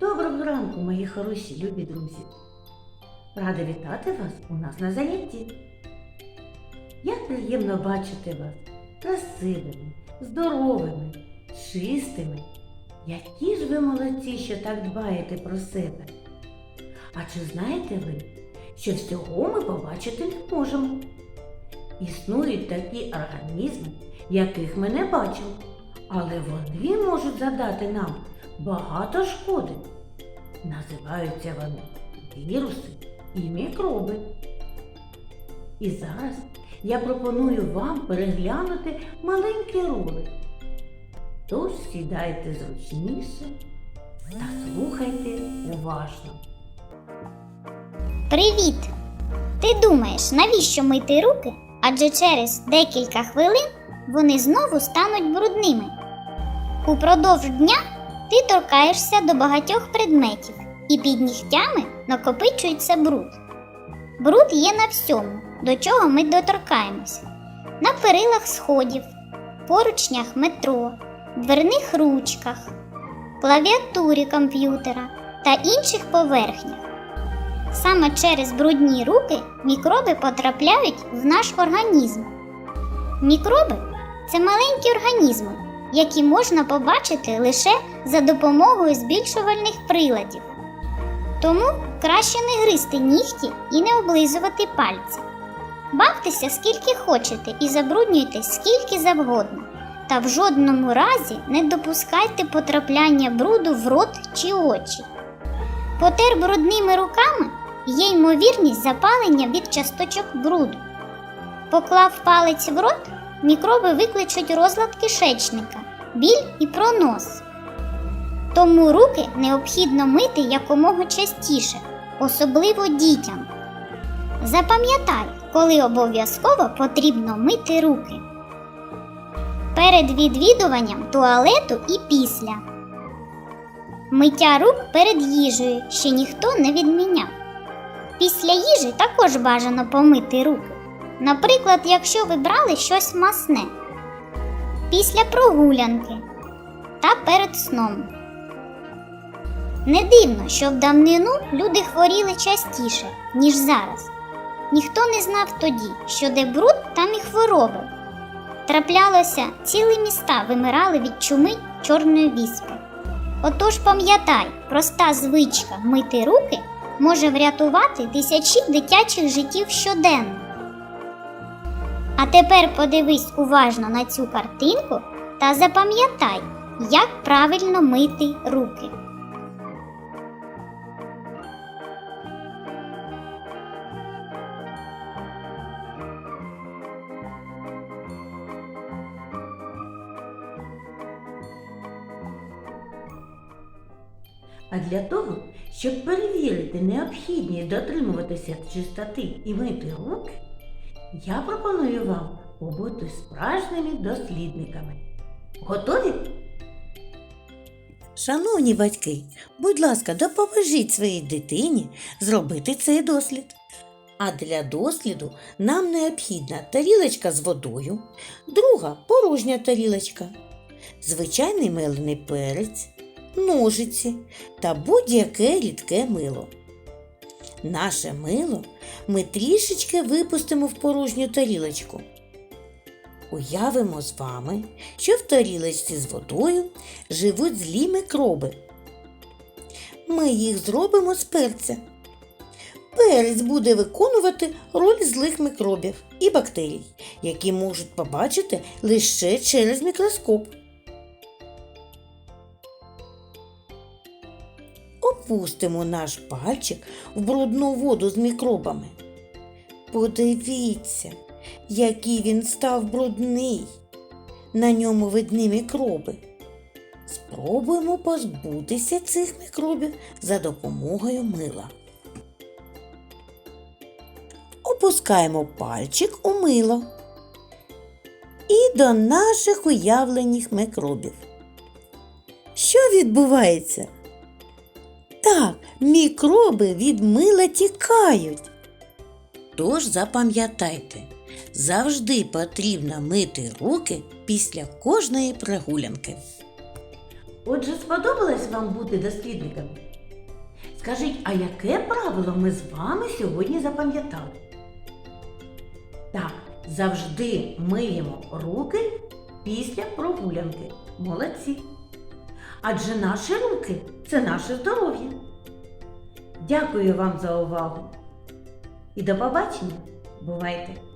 Доброго ранку, мої хороші, любі друзі. Рада вітати вас у нас на занятті. Як приємно бачити вас красивими, здоровими, чистими. Які ж ви молодці, що так дбаєте про себе. А чи знаєте ви, що всього ми побачити не можемо? Існують такі організми, яких ми не бачимо, але вони можуть задати нам багато шкоди. Називаються вони віруси і мікроби. І зараз я пропоную вам переглянути маленький ролик. Тож сідайте зручніше та слухайте уважно. Привіт! Ти думаєш, навіщо мити руки? Адже через декілька хвилин вони знову стануть брудними. Упродовж дня ти торкаєшся до багатьох предметів, і під нігтями накопичується бруд. Бруд є на всьому, до чого ми доторкаємося: на перилах сходів, поручнях метро, дверних ручках, клавіатурі комп'ютера та інших поверхнях. Саме через брудні руки мікроби потрапляють в наш організм. Мікроби це маленькі організми, які можна побачити лише за допомогою збільшувальних приладів. Тому краще не гризти нігті і не облизувати пальці. Бавтеся скільки хочете і забруднюйте скільки завгодно. Та в жодному разі не допускайте потрапляння бруду в рот чи очі. Потер брудними руками є ймовірність запалення від часточок бруду. Поклав палець в рот, мікроби викличуть розлад кишечника, біль і пронос. Тому руки необхідно мити якомога частіше, особливо дітям. Запам'ятай, коли обов'язково потрібно мити руки. Перед відвідуванням туалету і після. Миття рук перед їжею ще ніхто не відміняв. Після їжі також бажано помити руки. Наприклад, якщо ви брали щось масне, після прогулянки та перед сном. Не дивно, що в давнину люди хворіли частіше, ніж зараз. Ніхто не знав тоді, що де бруд, там і хвороби. Траплялося, цілі міста вимирали від чуми чорної віспи. Отож пам'ятай, проста звичка мити руки може врятувати тисячі дитячих життів щоденно. А тепер подивись уважно на цю картинку та запам'ятай, як правильно мити руки. А для того, щоб перевірити необхідність дотримуватися чистоти і мити руки, я пропоную вам побути справжніми дослідниками. Готові? Шановні батьки, будь ласка, допоможіть своїй дитині зробити цей дослід. А для досліду нам необхідна тарілочка з водою, друга порожня тарілочка, звичайний мелений перець, ножиці та будь-яке рідке мило. Наше мило ми трішечки випустимо в порожню тарілочку. Уявимо з вами, що в тарілочці з водою живуть злі мікроби. Ми їх зробимо з перця. Перець буде виконувати роль злих мікробів і бактерій, які можуть побачити лише через мікроскоп. Опустимо наш пальчик в брудну воду з мікробами. Подивіться, який він став брудний. На ньому видні мікроби. Спробуємо позбутися цих мікробів за допомогою мила. Опускаємо пальчик у мило і до наших уявлених мікробів. Що відбувається? Так, мікроби від мила тікають. Тож запам'ятайте, завжди потрібно мити руки після кожної прогулянки. Отже, сподобалось вам бути дослідниками? Скажіть, а яке правило ми з вами сьогодні запам'ятали? Так, завжди миємо руки після прогулянки. Молодці. Адже наші руки це наше здоров'я. Дякую вам за увагу. І до побачення. Бувайте!